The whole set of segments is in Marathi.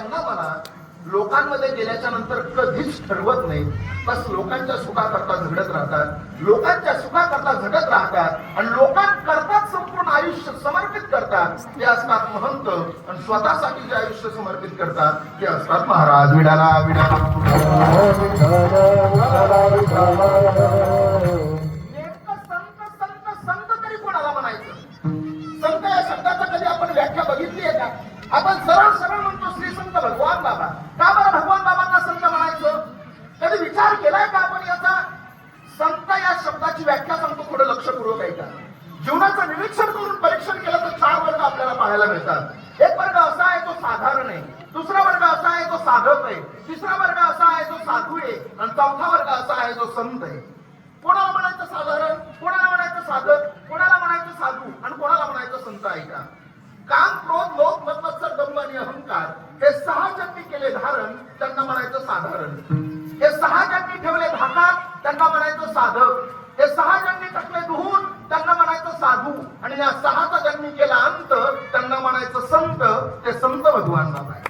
त्यांना म्हणा लोकांमध्ये गेल्याच्यानंतर कधीच ठरवत नाही. बस लोकांच्या सुखाकरता झगडत राहतात. लोकांच्या सुखाकरता झगडत राहतात आणि लोकांकरताच संपूर्ण आयुष्य समर्पित करतात. ते असतात महंत आणि स्वतःसाठी जे आयुष्य समर्पित करतात ते असतात महाराज. विडाला विडाला आपण सरळ सरळ म्हणतो श्री संत भगवान बाबा. का बरं भगवान बाबांना संत म्हणायचं? कधी विचार केलाय का आपण याचा? संत या शब्दाची व्याख्या सांगतो थोडं लक्षपूर्वक आहे का जीवनाचं निरीक्षण करून परीक्षण केलं तर चार वर्ग आपल्याला पाहायला मिळतात. एक वर्ग असा आहे तो साधारण आहे. दुसरा वर्ग असा आहे तो साधक आहे. तिसरा वर्ग असा आहे तो साधू आहे. आणि चौथा वर्ग असा आहे जो संत आहे. कोणाला म्हणायचं साधारण? कोणाला म्हणायचं साधक? कोणाला म्हणायचं साधू? आणि कोणाला म्हणायचं संत? आहे का काम क्रोध लोक मतमत्सर दंभ आणि अहंकार हे सहा ज्यांनी केले धारण त्यांना म्हणायचं साधारण. हे सहा ज्यांनी ठेवले धाकात त्यांना म्हणायचं साधक. हे सहा ज्यांनी टाकले दुहून त्यांना म्हणायचं साधू. आणि या सहाचा ज्यांनी केला अंत त्यांना म्हणायचं संत. ते संत भगवान आहे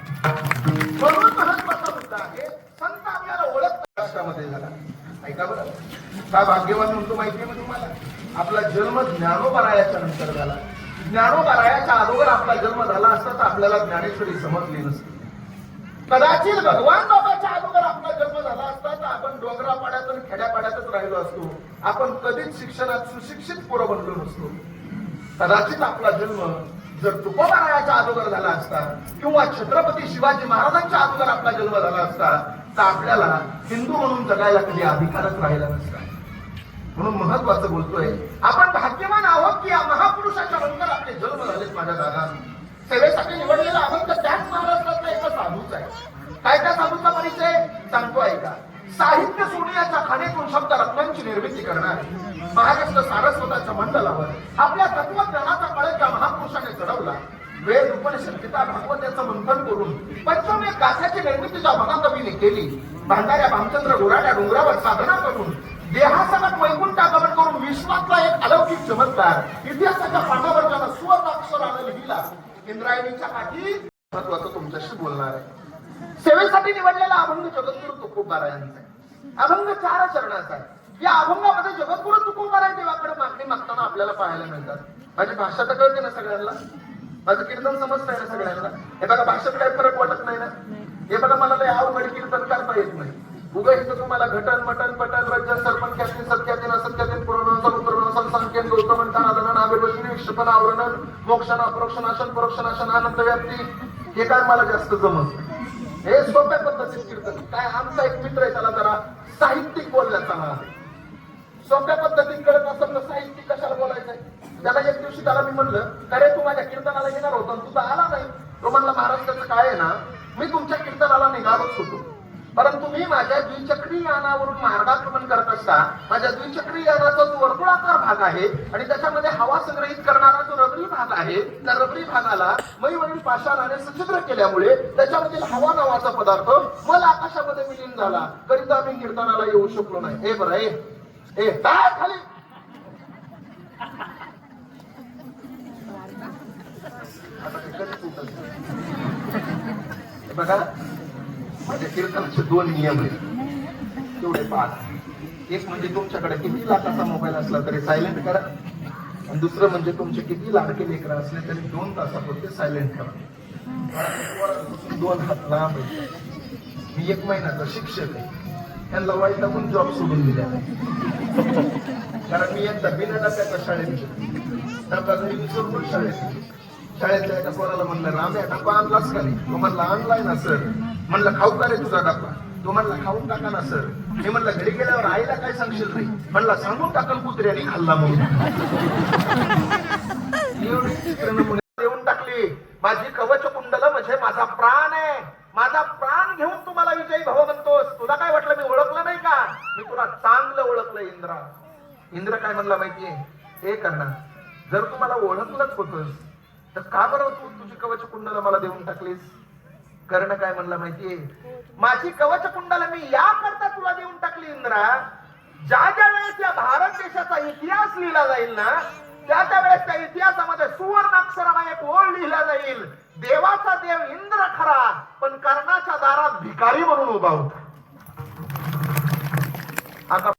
म्हणून महत्त्वाचा मुद्दा आहे संत आपल्याला ओळख राष्ट्रामध्ये झाला. ऐका बरं. काय भाग्यवान म्हणतो माहितीये आहे तुम्हाला? आपला जन्म ज्ञानोबरायाच्या नंतर झाला. ज्ञानोबरायाच्या अगोदर आपला जन्म झाला असता तर आपल्याला ज्ञानेश्वरी समजली नसती. कदाचित भगवान बाबाच्या अगोदर आपला जन्म झाला असता तर आपण डोंगरापाड्यातून खेड्यापाड्यातच राहिलो असतो. आपण कधीच शिक्षणात सुशिक्षित पोरं बनलो नसतो. कदाचित आपला जन्म जर तुकोबारायाच्या अगोदर झाला असता किंवा छत्रपती शिवाजी महाराजांच्या अगोदर आपला जन्म झाला असता तर आपल्याला हिंदू म्हणून जगायला कधी अधिकारच राहिला नसता. म्हणून महत्वाचं बोलतोय आपण भाग्य आहोत की या महापुरुषाच्या नंतर आपले जन्म झालेत माझ्या दादा सेवेसाठी निवडलेला अभंग त्याच महाराष्ट्रातला एका साधूच आहे काय त्या साधूचा परिचय सांगतो ऐका साहित्य सोन्याच्या खाणीतून शब्द रत्नांची निर्मिती करणार महाराष्ट्र सारस्वताच्या मंडलावर आपल्या तत्वज्ञानाचा कळस त्या महापुरुषाने चढवला. वेद उपनिषद गीता भागवताचं मंथन करून पंचमेव गाथ्याची निर्मिती ज्या महाकवीने केली भांडाऱ्या भामचंद्र गोराड्या डोंगरावर साधना करून देहासकट वैकुंठ आगमन करून विश्वातला एक अलौकिक चमत्कार इतिहासाच्या पानावर ज्याला सुवर्णाक्षरानं लिहिला इंद्रायणीच्या काठी महत्वाचं तुमच्याशी बोलणार आहे. सेवेसाठी निवडलेला अभंग जगद्गुरु तुकोबारायांचा आहे. अभंग चार चरणाचा आहे या अभंगामध्ये जगद्गुरु तुकोबाराय देवाकडे मागणी मागताना आपल्याला पाहायला मिळतात. माझी भाषा तर कळते ना सगळ्यांना. माझं कीर्तन समजतंय ना सगळ्यांना. हे बघा भाषेत काही फरक वाटत नाही ना? हे बघा मला लय अवघड कीर्तन करता येत नाही. उगा इथं तुम्हाला घटन मटन पटन रजन सरपण ख्याती सत्यातीन असत्यातीन पुरवणसन उत्तरवणसन संख्येन गौतमन तानादन आविर्वचनी क्षपन आवरणन मोक्षण अपरोक्षणाशन परोक्षणाशन आनंद व्याप्ती हे काय मला जास्त जमत नाही. हे सोप्या कीर्तन काय आमचा एक मित्र आहे त्याला जरा साहित्यिक बोलण्याचा हा. सोप्या पद्धतीत कळत असताना साहित्यिक कशाला बोलायचंय? त्याला एक दिवशी त्याला मी म्हणलं अरे तू माझ्या कीर्तनाला येणार होता तुझा आला नाही? तो म्हणला महाराष्ट्राचं काय आहे ना मी तुमच्या कीर्तनाला निघालोच होतो. परंतु मी माझ्या द्विचक्री यानावरून मार्गाक्रमण करत असता माझ्या द्विचक्री यानाचा जो वर्तुळाकार भाग आहे आणि त्याच्यामध्ये हवा संग्रहित करणारा जो रबरी भाग आहे त्या रबरी भागाला मैवरील पाषाणाने सचित्र केल्यामुळे त्याच्यामधील हवा नावाचा पदार्थ मला आकाशामध्ये विलीन झाला. करिता मी कीर्तनाला येऊ शकलो नाही. हे बरं हे ए काय खाली! बघा. म्हणजे कीर्तनाचे दोन नियम आहेत. तेवढे पाच. एक म्हणजे तुमच्याकडे किती लाखाचा मोबाईल असला तरी सायलेंट करा. आणि दुसरं म्हणजे तुमचे किती लाडके लेकरं असले तरी दोन तासापुरते सायलेंट करा. दोन हात लांब मी एक महिन्याचा शिक्षक आहे. त्यांना वाईट टाकून जॉब सोडून दिला. कारण मी एकदा बिना डब्याच्या शाळेत गेलो. डबा घरी विसरून शाळेत शाळेतल्या एका पोराला म्हणलं राम्या डब्बा आणलाच का नाही? तो म्हणला आणलाय ना सर. म्हणलं खाऊ का रे तुझा डब्बा? तो म्हणला खाऊन टाका ना सर. मी म्हणलं घरी गेल्यावर आईला काय सांगशील रे? म्हणला सांगून टाकल कुत्र्याने खाल्ला म्हणून. देऊन टाकली. माझी कवच कुंडल म्हणजे माझा प्राण आहे. माझा प्राण घेऊन तुम्हाला विजयी भाव म्हणतोस तुला काय वाटलं मी ओळखलं नाही का? मी तुला चांगलं ओळखलं इंद्रा. इंद्र काय म्हणला माहितीये? हे करणार जर तुम्हाला ओळखलंच होतस तर का बरं तू तुझी कवच कुंडल मला देऊन टाकलीस? कर्ण काय म्हणला माहितीये? माझी कवच कुंडल मी या करता तुला देऊन टाकली इंद्रा. ज्या ज्या वेळेस या भारत देशाचा इतिहास लिहिला जाईल ना त्या त्या वेळेस त्या इतिहासामध्ये सुवर्ण अक्षराने एक ओळ लिहिला जाईल. देवाचा देव इंद्र खरा पण कर्णाच्या दारात भिकारी म्हणून उभा होता. आता